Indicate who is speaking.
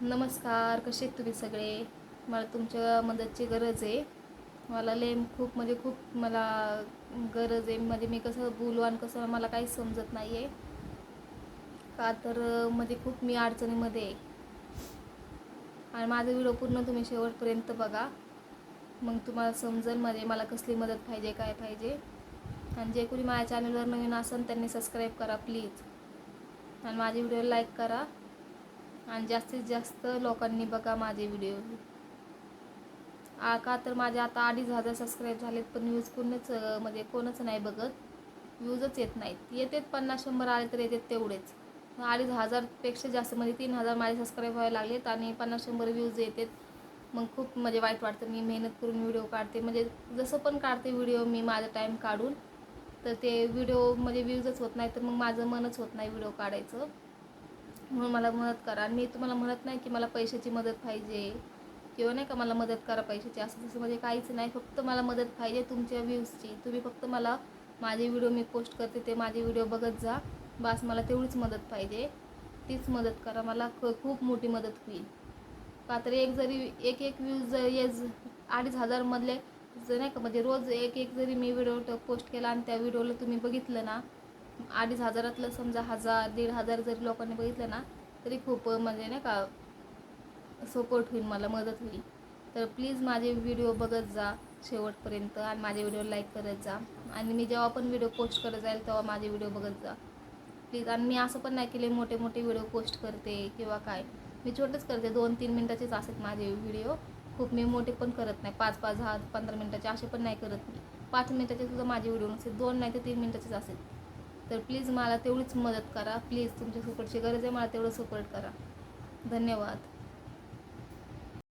Speaker 1: नमस्कार कसे आहेत तुम्ही सगळे? मला तुमच्या मदतची गरज आहे. मला लेम खूप म्हणजे खूप मला गरज आहे. म्हणजे मी कसं बोलू आणि कसं मला काहीच समजत नाही आहे का तर म्हणजे खूप मी अडचणीमध्ये आहे. आणि माझा व्हिडिओ पूर्ण तुम्ही शेवटपर्यंत बघा. मग तुम्हाला समजेल म्हणजे मला कसली मदत पाहिजे काय पाहिजे. आणि जे कोणी माझ्या चॅनलवर नवीन असेल त्यांनी सबस्क्राईब करा प्लीज आणि माझे व्हिडिओ लाईक करा. आणि जास्तीत जास्त लोकांनी बघा माझे व्हिडिओ आ का तर माझे आता अडीच हजार सबस्क्राईब झालेत पण व्ह्यूज कोणच म्हणजे कोणच नाही बघत. व्ह्यूजच येत नाहीत. येतात पन्नास शंभर आले तर येतात तेवढेच. अडीच हजारपेक्षा जास्त म्हणजे तीन हजार माझे सबस्क्राईब व्हायला लागलेत आणि पन्नास शंभर व्ह्यूज येतात. मग खूप म्हणजे वाईट वाटतं. मी मेहनत करून व्हिडिओ काढते. म्हणजे जसं पण काढते व्हिडिओ मी माझा टाईम काढून तर ते व्हिडिओ म्हणजे व्ह्यूजच होत नाही तर मग माझं मनच होत नाही व्हिडिओ काढायचं. म्हणून मला मदत करा. आणि मी तुम्हाला म्हणत नाही की मला पैशाची मदत पाहिजे किंवा नाही का मला मदत करा पैशाची. असं तसं म्हणजे काहीच नाही. फक्त मला मदत पाहिजे तुमच्या व्ह्यूजची. तुम्ही फक्त मला माझे व्हिडिओ मी पोस्ट करते ते माझे व्हिडिओ बघत जा. बास मला तेवढीच मदत पाहिजे. तीच मदत करा. मला ख खूप मोठी मदत होईल. का तर एक जरी एक एक व्ह्यूज जर ये अडीच हजारमधले जर नाही का म्हणजे रोज एक एक जरी मी व्हिडिओ पोस्ट केला आणि त्या व्हिडिओला तुम्ही बघितलं ना अडीच हजारातलं समजा हजार दीड हजार जरी लोकांनी बघितलं ना तरी खूप म्हणजे नाही का सपोर्ट होईल मला मदत होईल. तर प्लीज माझे व्हिडिओ बघत जा शेवटपर्यंत आणि माझे व्हिडिओ लाईक करत जा. आणि मी जेव्हा पण व्हिडिओ पोस्ट करत जाईल तेव्हा माझे व्हिडिओ बघत जा. प्लीज आणि मी असं पण नाही केले मोठे मोठे व्हिडिओ पोस्ट करते किंवा काय. मी छोटेच करते दोन तीन मिनटाचेच असतात माझे व्हिडिओ खूप मी मोठे पण करत नाही पाच पाच दहा पंधरा मिनटाचे असे पण नाही करत मी. पाच मिनटाचे सुद्धा माझे व्हिडिओ नसते दोन नाही तर तीन मिनटाचेच असेल तर प्लीज मला तेवढीच मदत करा. प्लीज तुमच्या सपोर्टची गरज आहे मला तेवढं सपोर्ट करा. धन्यवाद.